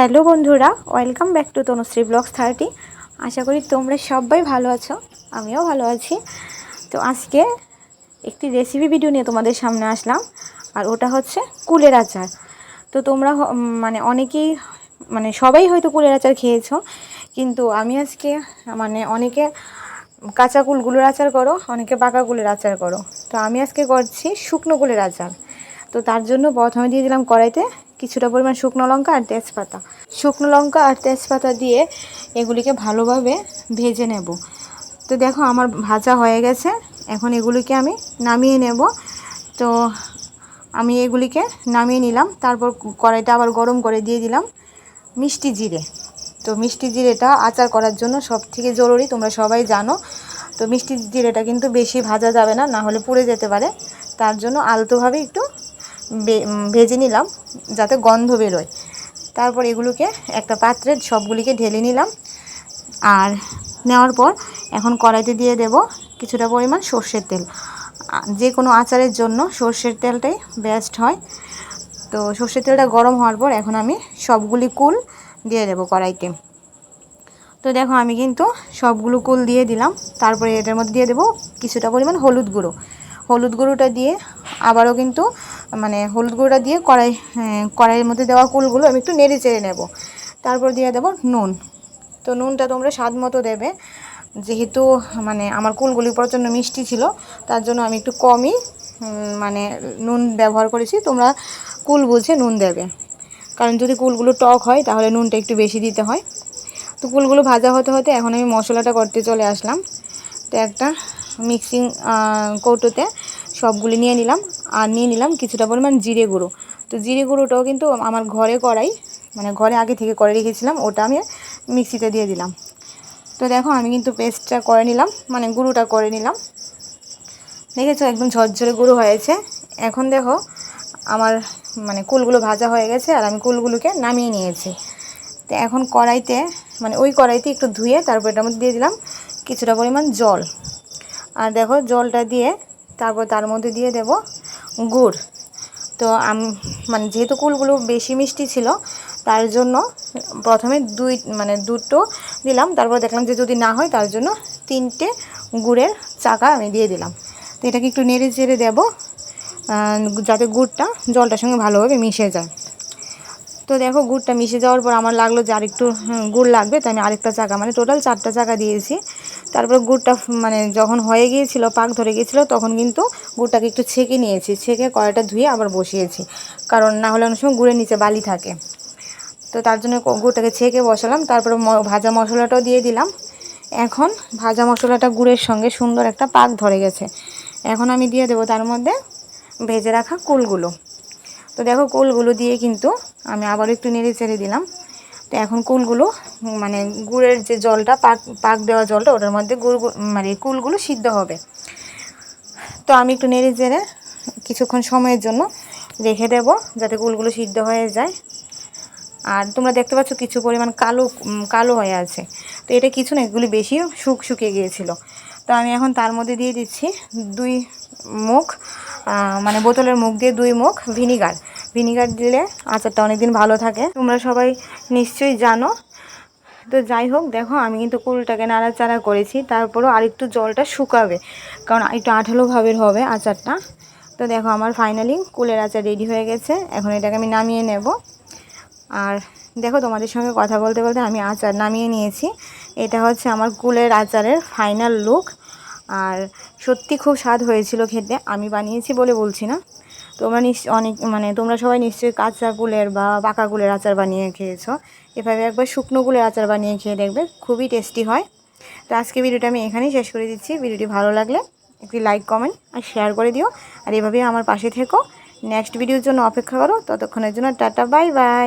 Hello বন্ধুরা, welcome back to Tanushree blogs thirty. আশা করি তোমরা সবাই ভালো আছো, আমিও ভালো আছি। তো আজকে একটি রেসিপি ভিডিও নিয়ে তোমাদের সামনে আসলাম, আর ওটা হচ্ছে কুলের আচার। তো তোমরা মানে অনেকেই মানে সবাই হয়তো কুলের আচার খেয়েছো, কিন্তু আমি আজকে মানে অনেকে কাঁচা কুলগুলোর আচার করো, অনেকে পাকা কুলের আচার করো। তো আমি আজকে করছি শুকনো কুলের আচার। তো তার জন্য প্রথমে দিয়ে দিলাম কড়াইতে কিছুটা পরিমাণ শুকনো লঙ্কা আর তেজপাতা। শুকনো লঙ্কা আর তেজপাতা দিয়ে এগুলিকে ভালোভাবে ভেজে নেব। তো দেখো আমার ভাজা হয়ে গেছে। এখন এগুলিকে আমি নামিয়ে নেব। তো আমি এগুলিকে নামিয়ে নিলাম। তারপর কড়াইটা আবার গরম করে দিয়ে দিলাম মিষ্টি জিরে। তো মিষ্টি জিরেটা আচার করার জন্য সব থেকে জরুরি, তোমরা সবাই জানো। তো মিষ্টি জিরেটা কিন্তু বেশি ভাজা যাবে না না হলে পুড়ে যেতে পারে। তার জন্য আলতোভাবে একটু ভেজে নিলাম। যাতে গন্ধ বেরোয়। তারপর এগুলোকে একটা পাত্রে সবগুলিকে ঢেলে নিলাম। আর নেওয়ার পর এখন কড়াইতে দিয়ে দেব কিছুটা পরিমাণ সর্ষের তেল। যে কোনো আচারের জন্য সর্ষের তেলটাই বেস্ট হয়। তো সর্ষের তেলটা গরম হওয়ার পর এখন আমি সবগুলি কুল দিয়ে দেবো কড়াইতে। তো দেখো আমি কিন্তু সবগুলো কুল দিয়ে দিলাম। তারপরে এটার মধ্যে দিয়ে দেবো কিছুটা পরিমাণ হলুদ গুঁড়ো। হলুদ গুঁড়োটা দিয়ে আবারও কিন্তু মানে হলুদ গুঁড়োটা দিয়ে কড়াই হ্যাঁ, কড়াইয়ের মধ্যে দেওয়া কুলগুলো আমি একটু নেড়ে চেড়ে নেব। তারপর দিয়ে দেবো নুন। তো নুনটা তোমরা স্বাদ মতো দেবে। যেহেতু মানে আমার কুলগুলি প্রচণ্ড মিষ্টি ছিল তার জন্য আমি একটু কমই মানে নুন ব্যবহার করেছি। তোমরা কুল বুঝে নুন দেবে। কারণ যদি কুলগুলো টক হয় তাহলে নুনটা একটু বেশি দিতে হয়। তো কুলগুলো ভাজা হতে হতে এখন আমি মশলাটা করতে চলে আসলাম। তো একটা মিক্সিং কৌটোতে সবগুলি নিয়ে নিলাম। আর নিয়ে নিলাম কিছুটা পরিমাণ জিরে গুঁড়ো। তো জিরে গুঁড়োটাও কিন্তু আমার ঘরে করাই মানে ঘরে আগে থেকে করে রেখেছিলাম, ওটা আমি মিক্সিতে দিয়ে দিলাম। তো দেখো আমি কিন্তু পেস্টটা করে নিলাম মানে গুঁড়োটা করে নিলাম। দেখেছ একদম ঝরঝরে গুঁড়ো হয়েছে। এখন দেখো আমার মানে কুলগুলো ভাজা হয়ে গেছে আর আমি কুলগুলোকে নামিয়ে নিয়েছি। তো এখন কড়াইতে মানে ওই কড়াইতে একটু ধুয়ে তারপর এটার মধ্যে দিয়ে দিলাম কিছুটা পরিমাণ জল। আর দেখো জলটা দিয়ে তারপর তার মধ্যে দিয়ে দেব গুড়। তো আম মানে যেহেতু কুলগুলো বেশি মিষ্টি ছিল, তার জন্য প্রথমে দুই মানে দুটো দিলাম, তারপর দেখলাম যে যদি না হয়, তার জন্য তিনটে গুড়ের চাকা আমি দিয়ে দিলাম। তো এটাকে একটু নেড়ে চেড়ে দেবো যাতে গুড়টা জলটার সঙ্গে ভালোভাবে মিশে যায়। তো দেখো গুড়টা মিশে যাওয়ার পর আমার লাগল যে আরেকটু গুড় লাগবে তো আমি আরেকটা চাকা মানে টোটাল চারটা চাকা দিয়েছি। তারপর গুড়টা মানে যখন হয়ে গিয়েছিল, পাক ধরে গিয়েছিল, তখন কিন্তু গুড়টাকে একটু ছেঁকে নিয়েছি। ছেঁকে কড়াইটা ধুয়ে আবার বসিয়েছি। কারণ না হলে অনেক সময় গুড়ের নিচে বালি থাকে। তো তার জন্য গুড়টাকে ছেঁকে বসালাম। তারপরে ভাজা মশলাটাও দিয়ে দিলাম। এখন ভাজা মশলাটা গুড়ের সঙ্গে সুন্দর একটা পাক ধরে গেছে। এখন আমি দিয়ে দেবো তার মধ্যে ভেজে রাখা কুলগুলো। তো দেখো কুলগুলো দিয়ে কিন্তু আমি আবার একটু নেড়ে চেড়ে দিলাম। তো এখন কুলগুলো মানে গুড়ের যে জলটা, পাক পাক দেওয়া জলটা, ওটার মধ্যে গুড় মানে কুলগুলো সিদ্ধ হবে। তো আমি একটু নেড়ে চেড়ে কিছুক্ষণ সময়ের জন্য রেখে দেব যাতে কুলগুলো সিদ্ধ হয়ে যায়। আর তোমরা দেখতে পাচ্ছ কিছু পরিমাণ কালো কালো হয়ে আছে। তো এটা কিছু না, এগুলি বেশি শুক, শুকিয়ে গিয়েছিল। তো আমি এখন তার মধ্যে দিয়ে দিচ্ছি দুই মুখ মানে বোতলের মুখ দিয়ে দুই মুখ ভিনিগার। ভিনিগার দিলে আচারটা অনেকদিন ভালো থাকে। তোমরা সবাই নিশ্চয়ই জানো। তো যাই হোক, দেখো, আমি কিন্তু কুলটাকে নাড়াচাড়া করেছি। তারপরও আরেকটু জলটা শুকাবে, কারণ একটু আঠালো ভাবের হবে আচারটা। তো দেখো, আমার ফাইনালি কুলের আচার রেডি হয়ে গেছে। এখন এটাকে আমি নামিয়ে নেব। আর দেখো, তোমাদের সঙ্গে কথা বলতে বলতে আমি আচার নামিয়ে নিয়েছি। এটা হচ্ছে আমার কুলের আচারের ফাইনাল লুক আর সত্যি খুব স্বাদ হয়েছিল খেতে। আমি বানিয়েছি বলে বলছি না। তোমরা নিশ্চয় অনেক মানে তোমরা সবাই নিশ্চয়ই কাঁচা কুলের বা পাকা কুলের আচার বানিয়ে খেয়েছো। এভাবে একবার শুকনো কুলের আচার বানিয়ে খেয়ে দেখবে, খুবই টেস্টি হয়। তো আজকে ভিডিওটা আমি এখানেই শেষ করে দিচ্ছি। ভিডিওটি ভালো লাগলে একটি লাইক, কমেন্ট আর শেয়ার করে দিও। আর এভাবেই আমার পাশে থেকো। নেক্সট ভিডিওর জন্য অপেক্ষা করো। ততক্ষণের জন্য টাটা, বাই বাই।